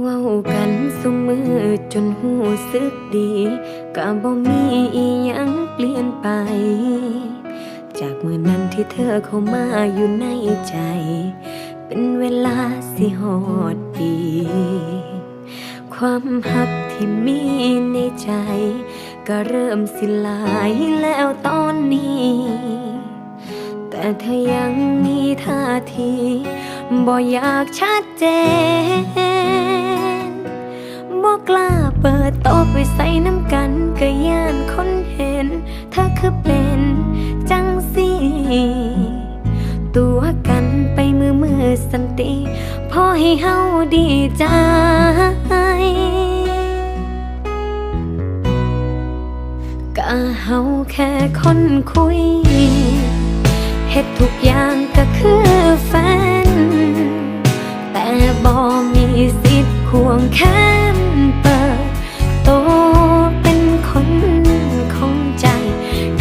เว้ากันสมือจนหูสึกดี ก็บ่มีอีหยังเปลี่ยนไป จากมือนั้นที่เธอเข้ามาอยู่ในใจ เป็นเวลาสิหอดปี ความหักที่มีในใจ ก็เริ่มสิลายแล้วตอนนี้ แต่เธอยังมีท่าที บ่อยากชัดเจนบ่กล้าเปิดโต๊ะไปใส่น้ำกันก็ย่านคนเห็น เธอคือเป็นจังสีตัวกันไปมือมือสันติพอให้เฮาดีใจก็เฮาแค่คนคุยเฮ็ดทุกอย่างก็ วงแขนเปิด โตเป็นคนของใจ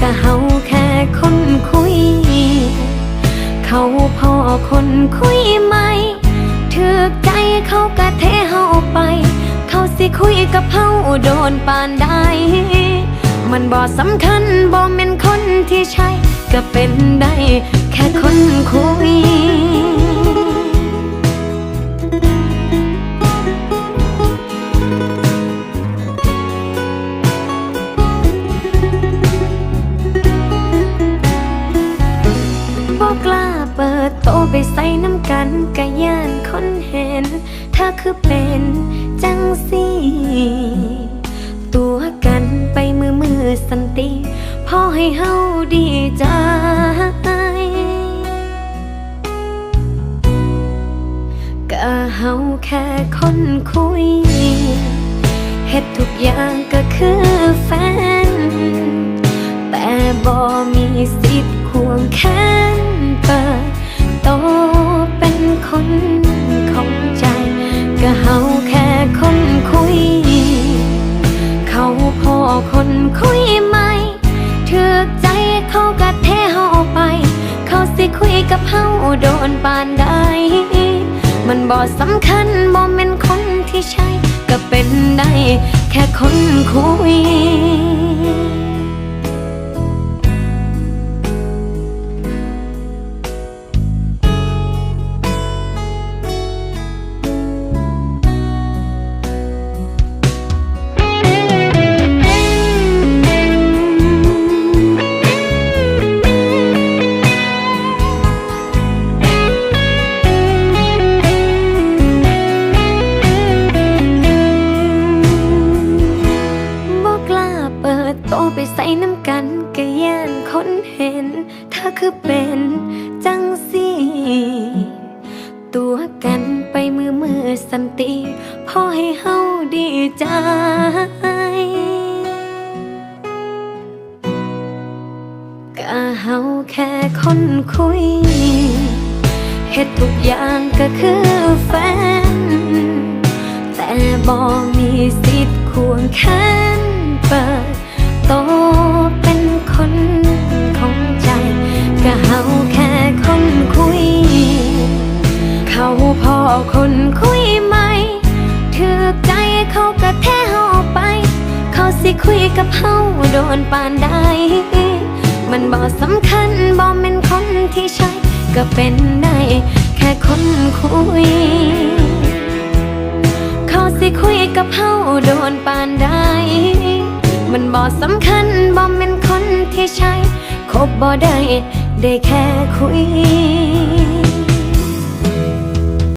ก็เฮาแค่คนคุย เขาพอคนคุยไหมถือใจเขากะเทเฮาไป เขาสิคุยกับเฮาโดนปานใดมันบ่สำคัญบ่แม่นคนที่ใช่ ก็เป็นได้แค่คนคุย ไปใส่น้ำกันกะย่านคนเห็นเธอคือเป็นจังสีตัวกันไปมือมือสันติพอให้เฮาดีใจก็เฮาแค่คนคุยเฮ็ดทุกอย่างก็คือแฟน แต่บ่มีสิทธิ์ควงแข ก็เฮาแค่คนคุย เขาพอคนคุยไหมถือใจเขากะเทเฮาไป เขาสิคุยกับเฮาโดนปานใดมันบ่สำคัญบ่เป็นคนที่ใช่ ก็เป็นได้แค่คนคุย ส่น้ำกันก็ย่านคนเห็น เธอคือเป็นจังสีตัวกันไปมือมือสันติพอให้เฮาดีใจก็เฮาแค่คนคุยเฮ็ดทุกอย่างก็คือแฟน แต่บ่มีสิทธิ์ควงแข เขาสิคุยกับเฮาโดนปานใดมันบ่สำคัญบ่แม่นคนที่ใช่ ก็เป็นได้แค่คนคุย เขาสิคุยกับเฮาโดนปานใดมันบ่สำคัญบ่แม่นคนที่ใช่คบบ่ได้ได้แค่คุย